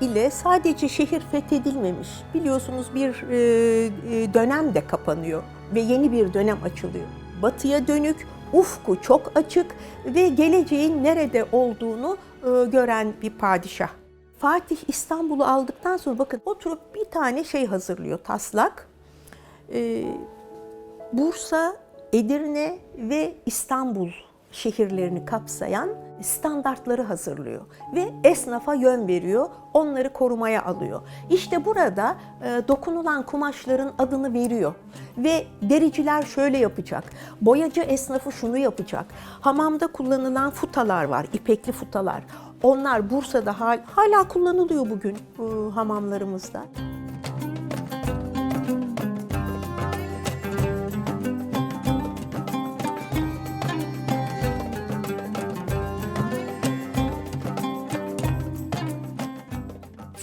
ile sadece şehir fethedilmemiş. Biliyorsunuz bir e, e, dönem de kapanıyor ve yeni bir dönem açılıyor. Batıya dönük, ufku çok açık ve geleceğin nerede olduğunu e, gören bir padişah. Fatih İstanbul'u aldıktan sonra bakın oturup bir tane şey hazırlıyor taslak. Bursa, Edirne ve İstanbul şehirlerini kapsayan standartları hazırlıyor ve esnafa yön veriyor, onları korumaya alıyor. İşte burada e, dokunulan kumaşların adını veriyor ve dericiler şöyle yapacak, boyacı esnafı şunu yapacak, hamamda kullanılan futalar var, ipekli futalar. Onlar Bursa'da hal, hala kullanılıyor bugün e, hamamlarımızda.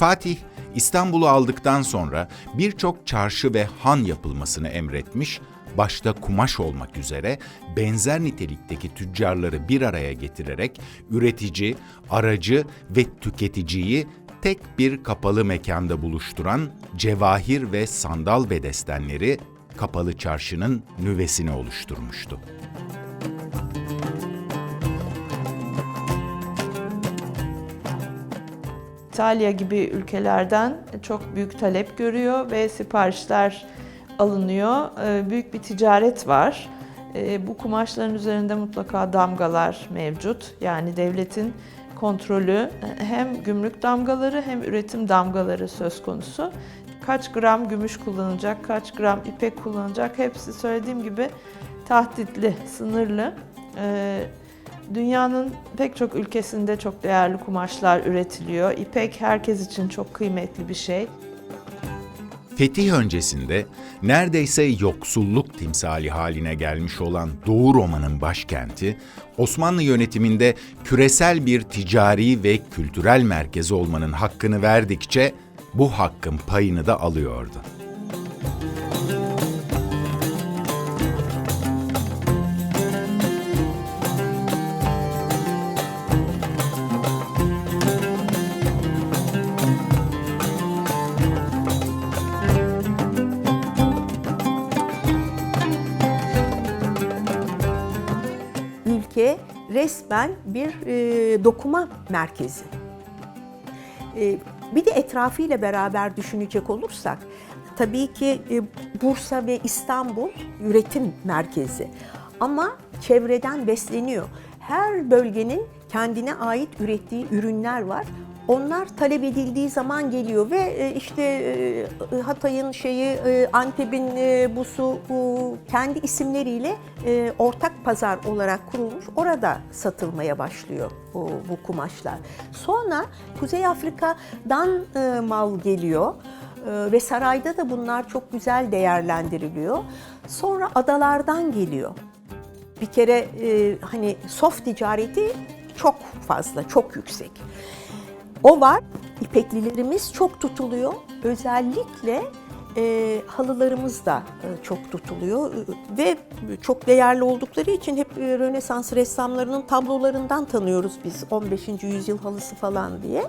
Fatih İstanbul'u aldıktan sonra birçok çarşı ve han yapılmasını emretmiş, başta kumaş olmak üzere benzer nitelikteki tüccarları bir araya getirerek üretici, aracı ve tüketiciyi tek bir kapalı mekanda buluşturan cevahir ve sandal bedestenleri kapalı çarşının nüvesini oluşturmuştu. İtalya gibi ülkelerden çok büyük talep görüyor ve siparişler alınıyor. Ee, Büyük bir ticaret var. Ee, Bu kumaşların üzerinde mutlaka damgalar mevcut. Yani devletin kontrolü hem gümrük damgaları hem üretim damgaları söz konusu. Kaç gram gümüş kullanılacak, kaç gram ipek kullanılacak hepsi söylediğim gibi tahtitli, sınırlı. Dünyanın pek çok ülkesinde çok değerli kumaşlar üretiliyor. İpek herkes için çok kıymetli bir şey. Fetih öncesinde neredeyse yoksulluk timsali haline gelmiş olan Doğu Roma'nın başkenti, Osmanlı yönetiminde küresel bir ticari ve kültürel merkez olmanın hakkını verdikçe bu hakkın payını da alıyordu. Resmen bir e, dokuma merkezi. E, bir de etrafıyla beraber düşünecek olursak, tabii ki e, Bursa ve İstanbul üretim merkezi. Ama çevreden besleniyor. Her bölgenin kendine ait ürettiği ürünler var. Onlar talep edildiği zaman geliyor ve e, işte e, Hatay'ın şeyi, e, Antep'in busu bu kendi isimleriyle ortak pazar olarak kurulmuş. Orada satılmaya başlıyor bu, bu kumaşlar. Sonra Kuzey Afrika'dan mal geliyor. Ve sarayda da bunlar çok güzel değerlendiriliyor. Sonra adalardan geliyor. Bir kere hani soft ticareti çok fazla, çok yüksek. O var. İpeklilerimiz çok tutuluyor. Özellikle e, halılarımız da e, çok tutuluyor E, ve çok değerli oldukları için hep e, Rönesans ressamlarının tablolarından tanıyoruz biz 15. yüzyıl halısı falan diye.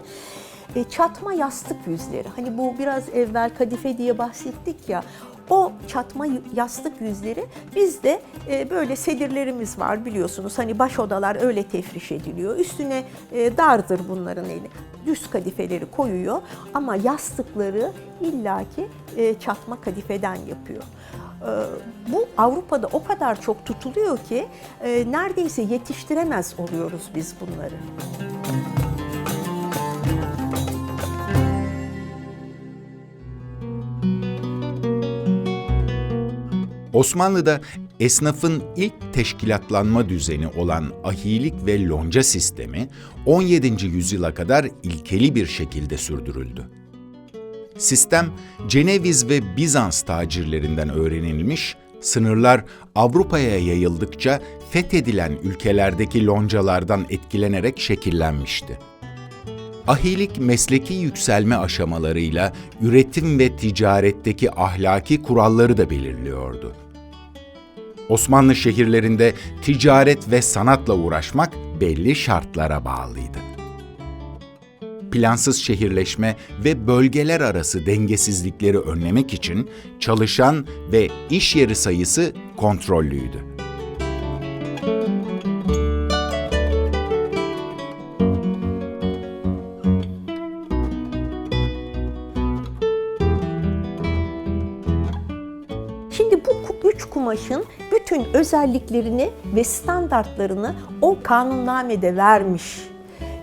E, çatma yastık yüzleri. Hani bu biraz evvel kadife diye bahsettik ya. O çatma yastık yüzleri bizde e, böyle sedirlerimiz var biliyorsunuz. Hani baş odalar öyle tefriş ediliyor. Üstüne e, dardır bunların eli. Düz kadifeleri koyuyor ama yastıkları illaki e, çatma kadifeden yapıyor. E, bu Avrupa'da o kadar çok tutuluyor ki e, neredeyse yetiştiremez oluyoruz biz bunları. Osmanlı'da esnafın ilk teşkilatlanma düzeni olan ahilik ve lonca sistemi 17. yüzyıla kadar ilkeli bir şekilde sürdürüldü. Sistem Ceneviz ve Bizans tacirlerinden öğrenilmiş, sınırlar Avrupa'ya yayıldıkça fethedilen ülkelerdeki loncalardan etkilenerek şekillenmişti. Ahilik mesleki yükselme aşamalarıyla üretim ve ticaretteki ahlaki kuralları da belirliyordu. Osmanlı şehirlerinde ticaret ve sanatla uğraşmak belli şartlara bağlıydı. Plansız şehirleşme ve bölgeler arası dengesizlikleri önlemek için çalışan ve iş yeri sayısı kontrollüydü. Şimdi bu üç kumaşın bütün özelliklerini ve standartlarını o kanunnamede vermiş.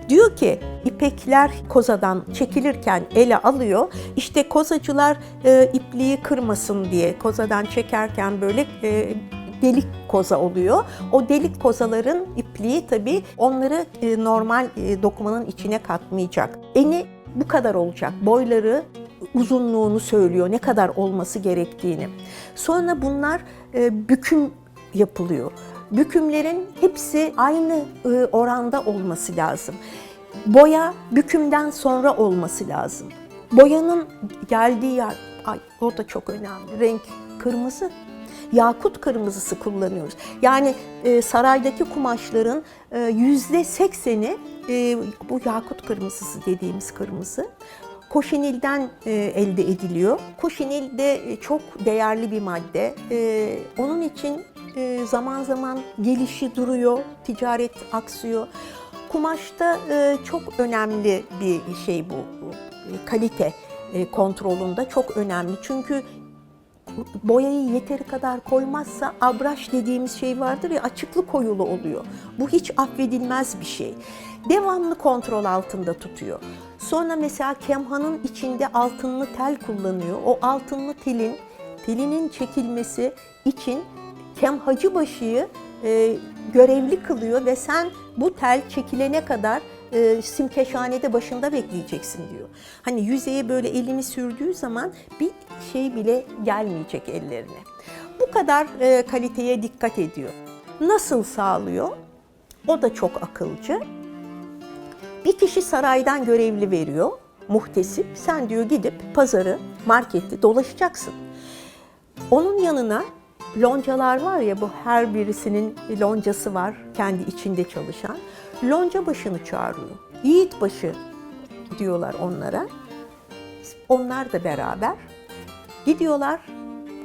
Diyor ki ipekler kozadan çekilirken ele alıyor. İşte kozacılar e, ipliği kırmasın diye kozadan çekerken böyle e, delik koza oluyor. O delik kozaların ipliği tabii onları e, normal e, dokumanın içine katmayacak. Eni bu kadar olacak. Boyları uzunluğunu söylüyor, ne kadar olması gerektiğini. Sonra bunlar e, büküm yapılıyor. Bükümlerin hepsi aynı e, oranda olması lazım. Boya bükümden sonra olması lazım. Boyanın geldiği yer, ay o da çok önemli. Renk kırmızı. Yakut kırmızısı kullanıyoruz. Yani e, saraydaki kumaşların e, yüzde sekseni e, bu yakut kırmızısı dediğimiz kırmızı. Koşinilden e, elde ediliyor. Koşinil de e, çok değerli bir madde. E, onun için zaman zaman gelişi duruyor, ticaret aksıyor. Kumaşta çok önemli bir şey bu. Kalite kontrolünde çok önemli. Çünkü boyayı yeteri kadar koymazsa abraş dediğimiz şey vardır ya açıklı koyulu oluyor. Bu hiç affedilmez bir şey. Devamlı kontrol altında tutuyor. Sonra mesela kemhanın içinde altınlı tel kullanıyor. O altınlı telin telinin çekilmesi için kemhacı başıyı e, görevli kılıyor ve sen bu tel çekilene kadar e, simkeşhanede başında bekleyeceksin diyor. Hani yüzeye böyle elini sürdüğü zaman bir şey bile gelmeyecek ellerine. Bu kadar e, kaliteye dikkat ediyor. Nasıl sağlıyor? O da çok akılcı. Bir kişi saraydan görevli veriyor, muhtesip. Sen diyor gidip pazarı, marketi dolaşacaksın. Onun yanına loncalar var ya bu her birisinin loncası var kendi içinde çalışan. Lonca başını çağırıyor. Yiğit başı diyorlar onlara. Onlar da beraber gidiyorlar,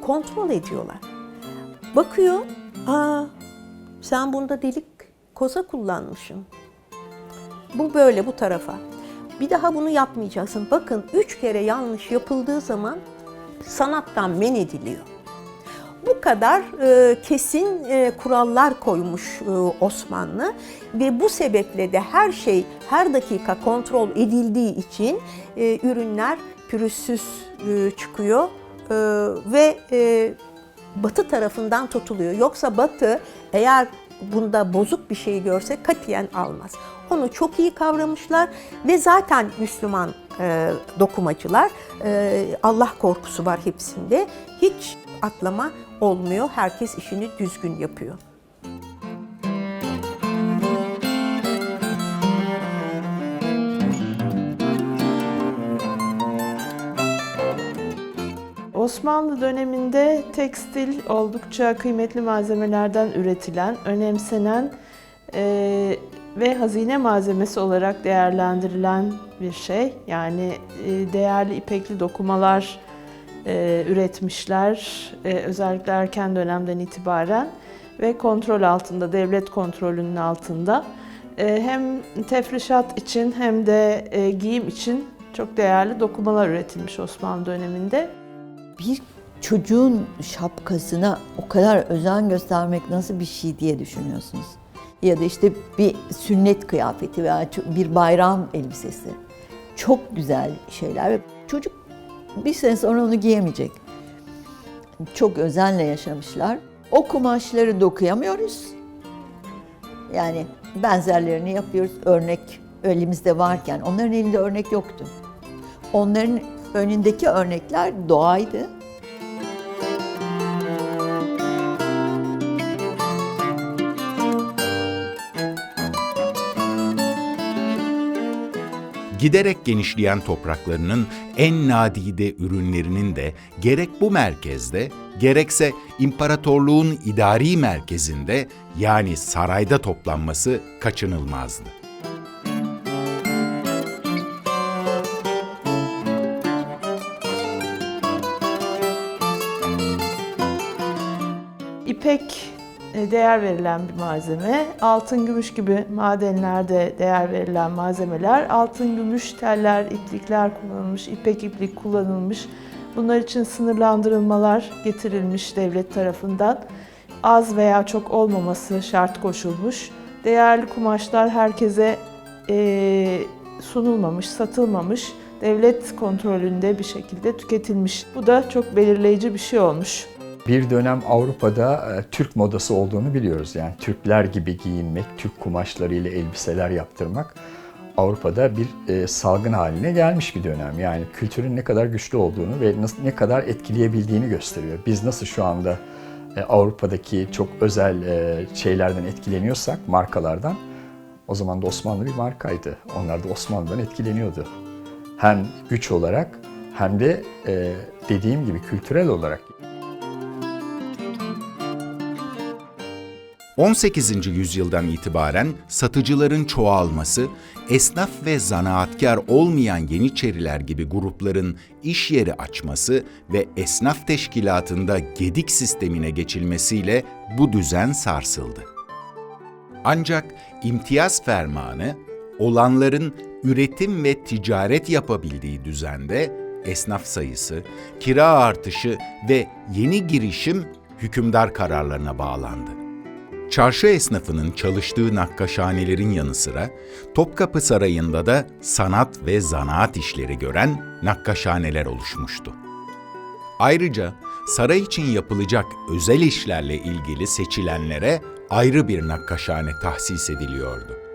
kontrol ediyorlar. Bakıyor, aa sen bunda delik koza kullanmışsın. Bu böyle bu tarafa. Bir daha bunu yapmayacaksın. Bakın üç kere yanlış yapıldığı zaman sanattan men ediliyor. Bu kadar e, kesin e, kurallar koymuş e, Osmanlı ve bu sebeple de her şey her dakika kontrol edildiği için e, ürünler pürüzsüz e, çıkıyor e, ve e, Batı tarafından tutuluyor. Yoksa Batı eğer bunda bozuk bir şey görse katiyen almaz. Onu çok iyi kavramışlar ve zaten Müslüman e, dokumacılar e, Allah korkusu var hepsinde. Hiç atlama olmuyor. Herkes işini düzgün yapıyor. Osmanlı döneminde tekstil oldukça kıymetli malzemelerden üretilen, önemsenen e, ve hazine malzemesi olarak değerlendirilen bir şey. Yani e, değerli ipekli dokumalar e, üretmişler, e, özellikle erken dönemden itibaren ve kontrol altında, devlet kontrolünün altında. Hem tefrişat için hem de giyim için çok değerli dokumalar üretilmiş Osmanlı döneminde. bir çocuğun şapkasına o kadar özen göstermek nasıl bir şey diye düşünüyorsunuz? Ya da işte bir sünnet kıyafeti veya bir bayram elbisesi. Çok güzel şeyler çocuk bir sene sonra onu giyemeyecek. Çok özenle yaşamışlar. O kumaşları dokuyamıyoruz. Yani benzerlerini yapıyoruz. Örnek elimizde varken onların elinde örnek yoktu. Onların önündeki örnekler doğaydı. giderek genişleyen topraklarının en nadide ürünlerinin de gerek bu merkezde gerekse imparatorluğun idari merkezinde yani sarayda toplanması kaçınılmazdı. İpek değer verilen bir malzeme. Altın, gümüş gibi madenlerde değer verilen malzemeler. Altın, gümüş teller, iplikler kullanılmış, ipek iplik kullanılmış. Bunlar için sınırlandırılmalar getirilmiş devlet tarafından. Az veya çok olmaması şart koşulmuş. Değerli kumaşlar herkese e, sunulmamış, satılmamış. Devlet kontrolünde bir şekilde tüketilmiş. Bu da çok belirleyici bir şey olmuş. Bir dönem Avrupa'da e, Türk modası olduğunu biliyoruz. Yani Türkler gibi giyinmek, Türk kumaşlarıyla elbiseler yaptırmak Avrupa'da bir e, salgın haline gelmiş bir dönem. Yani kültürün ne kadar güçlü olduğunu ve ne kadar etkileyebildiğini gösteriyor. Biz nasıl şu anda e, Avrupa'daki çok özel şeylerden etkileniyorsak, markalardan, o zaman da Osmanlı bir markaydı. Onlar da Osmanlı'dan etkileniyordu. Hem güç olarak hem de dediğim gibi kültürel olarak. 18. yüzyıldan itibaren satıcıların çoğalması, esnaf ve zanaatkar olmayan Yeniçeriler gibi grupların iş yeri açması ve esnaf teşkilatında gedik sistemine geçilmesiyle bu düzen sarsıldı. Ancak imtiyaz fermanı, olanların üretim ve ticaret yapabildiği düzende esnaf sayısı, kira artışı ve yeni girişim hükümdar kararlarına bağlandı. Çarşı esnafının çalıştığı nakkaşhanelerin yanı sıra Topkapı Sarayı'nda da sanat ve zanaat işleri gören nakkaşhaneler oluşmuştu. Ayrıca saray için yapılacak özel işlerle ilgili seçilenlere ayrı bir nakkaşhane tahsis ediliyordu.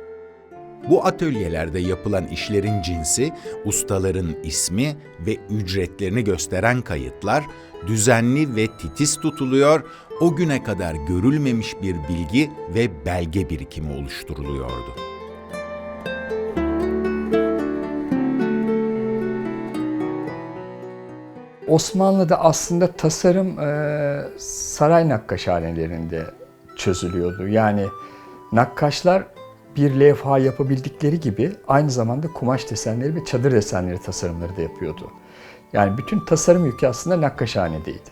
Bu atölyelerde yapılan işlerin cinsi, ustaların ismi ve ücretlerini gösteren kayıtlar düzenli ve titiz tutuluyor, o güne kadar görülmemiş bir bilgi ve belge birikimi oluşturuluyordu. Osmanlı'da aslında tasarım e, saray nakkaşhanelerinde çözülüyordu. Yani nakkaşlar bir levha yapabildikleri gibi aynı zamanda kumaş desenleri ve çadır desenleri tasarımları da yapıyordu. Yani bütün tasarım yükü aslında nakkaşhanedeydi.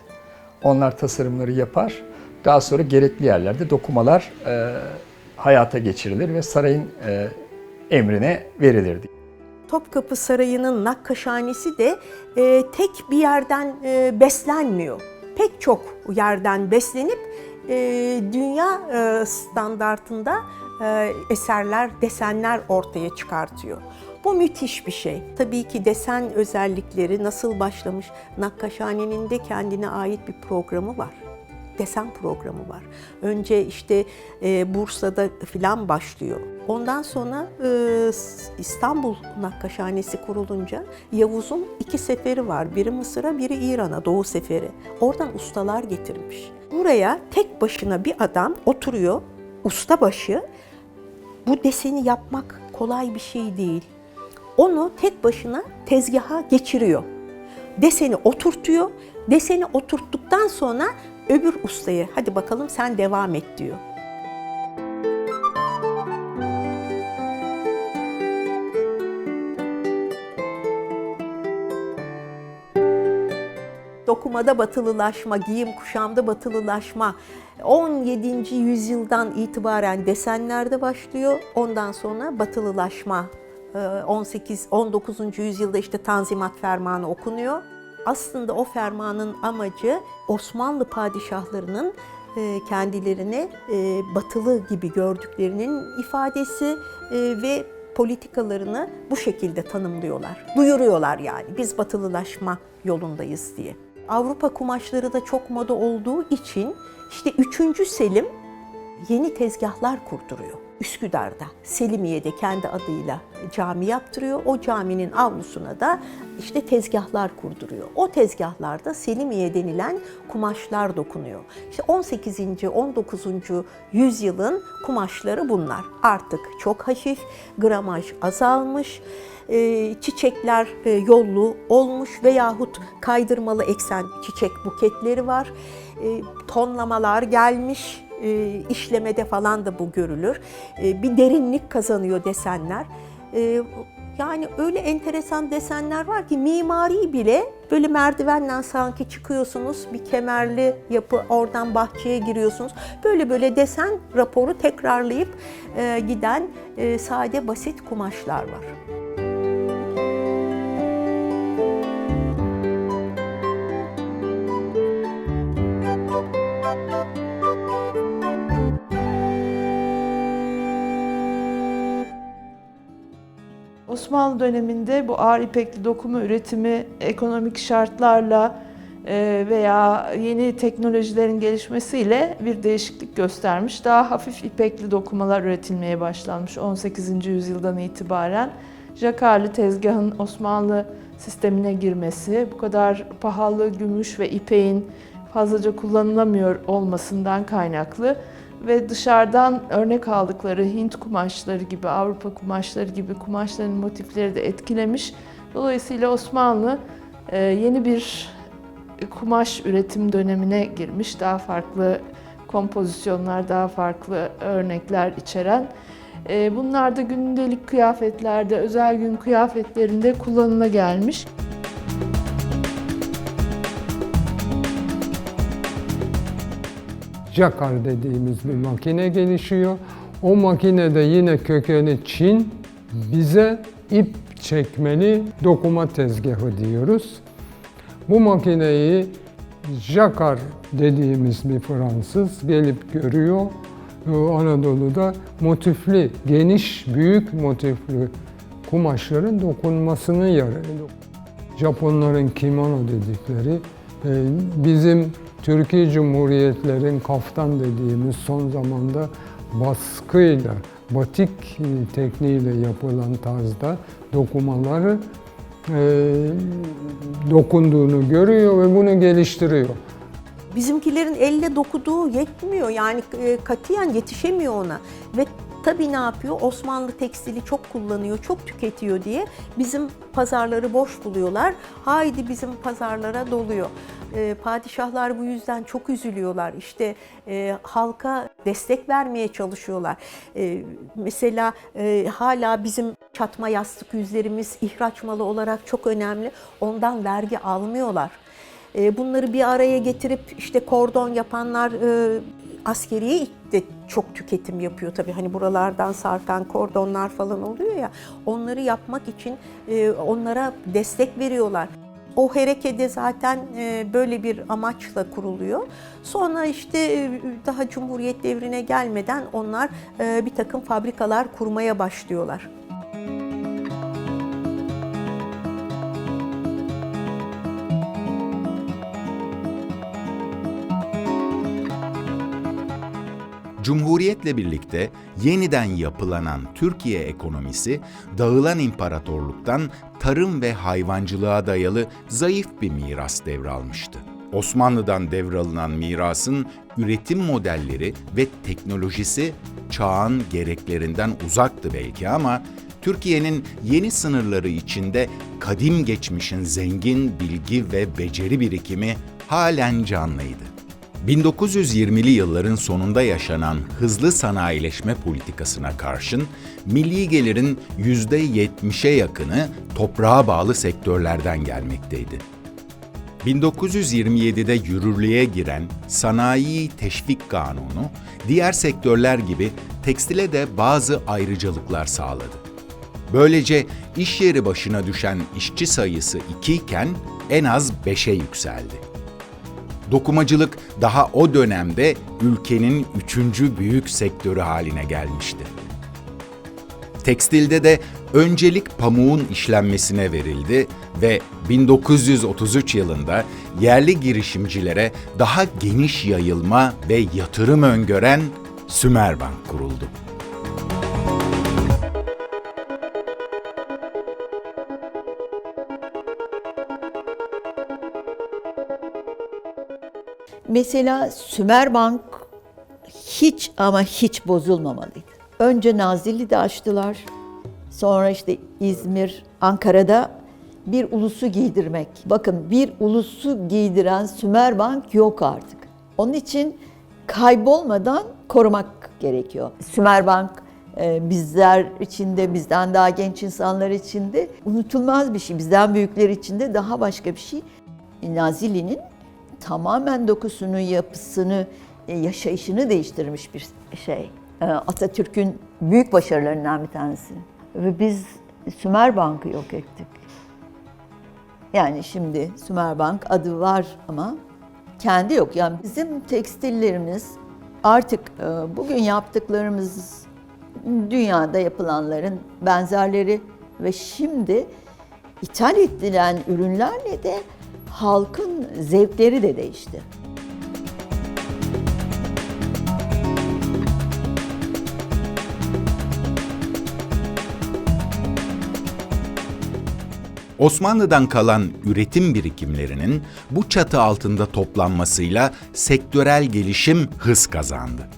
Onlar tasarımları yapar, daha sonra gerekli yerlerde dokumalar e, hayata geçirilir ve sarayın e, emrine verilirdi. Topkapı Sarayı'nın nakkaşhanesi de e, tek bir yerden e, beslenmiyor. Pek çok yerden beslenip e, dünya e, standartında eserler, desenler ortaya çıkartıyor. Bu müthiş bir şey. Tabii ki desen özellikleri nasıl başlamış? Nakkaşhanenin de kendine ait bir programı var desen programı var. Önce işte e, Bursa'da filan başlıyor. Ondan sonra e, İstanbul Nakkaşhanesi kurulunca Yavuz'un iki seferi var. Biri Mısır'a, biri İran'a, Doğu seferi. Oradan ustalar getirmiş. Buraya tek başına bir adam oturuyor, ustabaşı. Bu deseni yapmak kolay bir şey değil. Onu tek başına tezgaha geçiriyor. Deseni oturtuyor. Deseni oturttuktan sonra öbür ustaya hadi bakalım sen devam et diyor. Dokumada batılılaşma, giyim kuşamda batılılaşma 17. yüzyıldan itibaren desenlerde başlıyor. Ondan sonra batılılaşma 18 19. yüzyılda işte Tanzimat Fermanı okunuyor. Aslında o fermanın amacı Osmanlı padişahlarının e, kendilerini e, batılı gibi gördüklerinin ifadesi e, ve politikalarını bu şekilde tanımlıyorlar. Duyuruyorlar yani biz batılılaşma yolundayız diye. Avrupa kumaşları da çok moda olduğu için işte 3. Selim yeni tezgahlar kurduruyor. Üsküdar'da, Selimiye'de kendi adıyla cami yaptırıyor. O caminin avlusuna da işte tezgahlar kurduruyor. O tezgahlarda Selimiye denilen kumaşlar dokunuyor. İşte 18. 19. yüzyılın kumaşları bunlar. Artık çok hafif, gramaj azalmış, e, çiçekler e, yollu olmuş veyahut kaydırmalı eksen çiçek buketleri var. E, tonlamalar gelmiş, e, işlemede falan da bu görülür. E, bir derinlik kazanıyor desenler. E, yani öyle enteresan desenler var ki mimari bile Böyle merdivenle sanki çıkıyorsunuz bir kemerli yapı oradan bahçeye giriyorsunuz. Böyle böyle desen raporu tekrarlayıp giden sade basit kumaşlar var. Osmanlı döneminde bu ağır ipekli dokuma üretimi ekonomik şartlarla e, veya yeni teknolojilerin gelişmesiyle bir değişiklik göstermiş. Daha hafif ipekli dokumalar üretilmeye başlanmış 18. yüzyıldan itibaren. Jakarlı tezgahın Osmanlı sistemine girmesi, bu kadar pahalı gümüş ve ipeğin fazlaca kullanılamıyor olmasından kaynaklı ve dışarıdan örnek aldıkları Hint kumaşları gibi, Avrupa kumaşları gibi kumaşların motifleri de etkilemiş. Dolayısıyla Osmanlı e, yeni bir kumaş üretim dönemine girmiş. Daha farklı kompozisyonlar, daha farklı örnekler içeren. E, Bunlar da gündelik kıyafetlerde, özel gün kıyafetlerinde kullanıla gelmiş. Jakar dediğimiz bir makine gelişiyor. O makinede yine kökeni Çin, bize ip çekmeli dokuma tezgahı diyoruz. Bu makineyi Jakar dediğimiz bir Fransız gelip görüyor. Anadolu'da motifli, geniş, büyük motifli kumaşların dokunmasını yarıyor. Japonların kimono dedikleri, e, bizim Türkiye Cumhuriyetlerin kaftan dediğimiz son zamanda baskıyla, batik tekniğiyle yapılan tarzda dokumaları e, dokunduğunu görüyor ve bunu geliştiriyor. Bizimkilerin elle dokuduğu yetmiyor yani e, katiyen yetişemiyor ona ve tabii ne yapıyor Osmanlı tekstili çok kullanıyor çok tüketiyor diye bizim pazarları boş buluyorlar haydi bizim pazarlara doluyor. E, padişahlar bu yüzden çok üzülüyorlar işte e, halka destek vermeye çalışıyorlar. E, mesela e, hala bizim çatma yastık yüzlerimiz ihraç malı olarak çok önemli ondan vergi almıyorlar. E, Bunları bir araya getirip işte kordon yapanlar e, askeriye de çok tüketim yapıyor tabii. Hani buralardan sarkan kordonlar falan oluyor ya. Onları yapmak için e, onlara destek veriyorlar. O harekede zaten e, böyle bir amaçla kuruluyor. Sonra işte e, daha Cumhuriyet devrine gelmeden onlar e, bir takım fabrikalar kurmaya başlıyorlar. Cumhuriyetle birlikte yeniden yapılanan Türkiye ekonomisi dağılan imparatorluktan tarım ve hayvancılığa dayalı zayıf bir miras devralmıştı. Osmanlı'dan devralınan mirasın üretim modelleri ve teknolojisi çağın gereklerinden uzaktı belki ama Türkiye'nin yeni sınırları içinde kadim geçmişin zengin bilgi ve beceri birikimi halen canlıydı. 1920'li yılların sonunda yaşanan hızlı sanayileşme politikasına karşın milli gelirin %70'e yakını toprağa bağlı sektörlerden gelmekteydi. 1927'de yürürlüğe giren Sanayi Teşvik Kanunu, diğer sektörler gibi tekstile de bazı ayrıcalıklar sağladı. Böylece iş yeri başına düşen işçi sayısı 2 iken en az 5'e yükseldi. Dokumacılık daha o dönemde ülkenin üçüncü büyük sektörü haline gelmişti. Tekstilde de öncelik pamuğun işlenmesine verildi ve 1933 yılında yerli girişimcilere daha geniş yayılma ve yatırım öngören Sümerbank kuruldu. Mesela Sümerbank hiç ama hiç bozulmamalıydı. Önce Nazilli'de açtılar. Sonra işte İzmir, Ankara'da bir ulusu giydirmek. Bakın bir ulusu giydiren Sümerbank yok artık. Onun için kaybolmadan korumak gerekiyor. Sümerbank e, bizler içinde, bizden daha genç insanlar içinde unutulmaz bir şey. Bizden büyükler içinde daha başka bir şey. Nazilli'nin tamamen dokusunu, yapısını, e, yaşayışını değiştirmiş bir şey. E, Atatürk'ün büyük başarılarından bir tanesi. Ve biz Sümerbank'ı yok ettik. Yani şimdi Sümerbank adı var ama kendi yok. Yani bizim tekstillerimiz artık e, bugün yaptıklarımız dünyada yapılanların benzerleri ve şimdi ithal edilen ürünlerle de halkın zevkleri de değişti. Osmanlı'dan kalan üretim birikimlerinin bu çatı altında toplanmasıyla sektörel gelişim hız kazandı.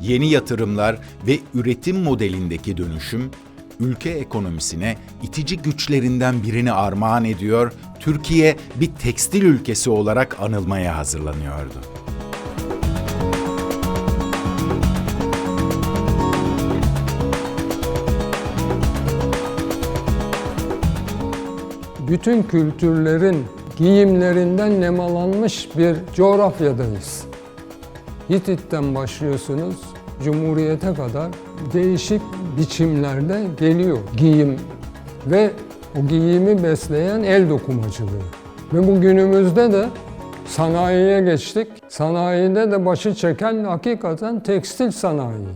Yeni yatırımlar ve üretim modelindeki dönüşüm ülke ekonomisine itici güçlerinden birini armağan ediyor, Türkiye bir tekstil ülkesi olarak anılmaya hazırlanıyordu. Bütün kültürlerin giyimlerinden nemalanmış bir coğrafyadayız. Hitit'ten başlıyorsunuz, Cumhuriyete kadar değişik biçimlerde geliyor giyim ve o giyimi besleyen el dokumacılığı. Ve bu günümüzde de sanayiye geçtik. Sanayide de başı çeken hakikaten tekstil sanayi.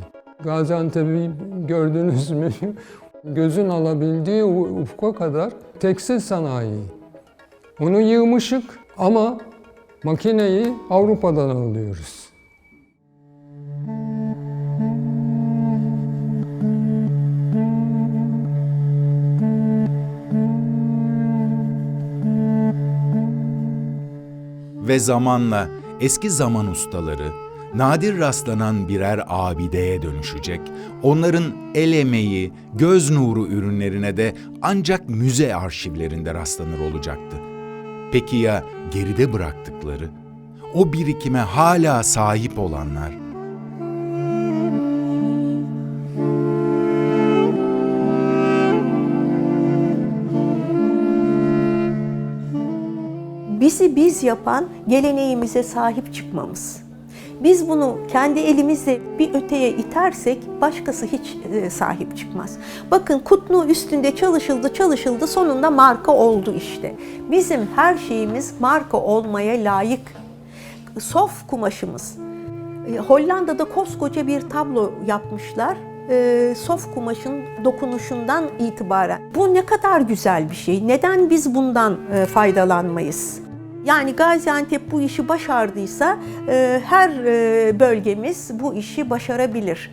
Gaziantep'i gördünüz mü? Gözün alabildiği ufka kadar tekstil sanayi. Onu yığmışık ama makineyi Avrupa'dan alıyoruz. Ve zamanla eski zaman ustaları nadir rastlanan birer abideye dönüşecek. Onların el emeği, göz nuru ürünlerine de ancak müze arşivlerinde rastlanır olacaktı. Peki ya geride bıraktıkları? O birikime hala sahip olanlar? Bizi biz yapan geleneğimize sahip çıkmamız. Biz bunu kendi elimizle bir öteye itersek başkası hiç e, sahip çıkmaz. Bakın Kutlu üstünde çalışıldı çalışıldı sonunda marka oldu işte. Bizim her şeyimiz marka olmaya layık. Sof kumaşımız. E, Hollanda'da koskoca bir tablo yapmışlar. E, sof kumaşın dokunuşundan itibaren. Bu ne kadar güzel bir şey. Neden biz bundan faydalanmayız? Yani Gaziantep bu işi başardıysa e, her e, bölgemiz bu işi başarabilir.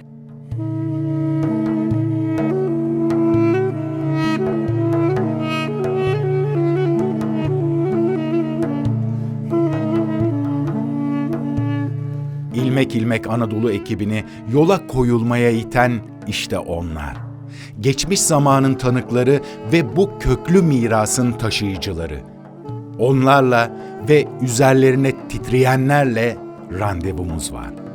İlmek ilmek Anadolu ekibini yola koyulmaya iten işte onlar. Geçmiş zamanın tanıkları ve bu köklü mirasın taşıyıcıları. Onlarla ve üzerlerine titreyenlerle randevumuz var.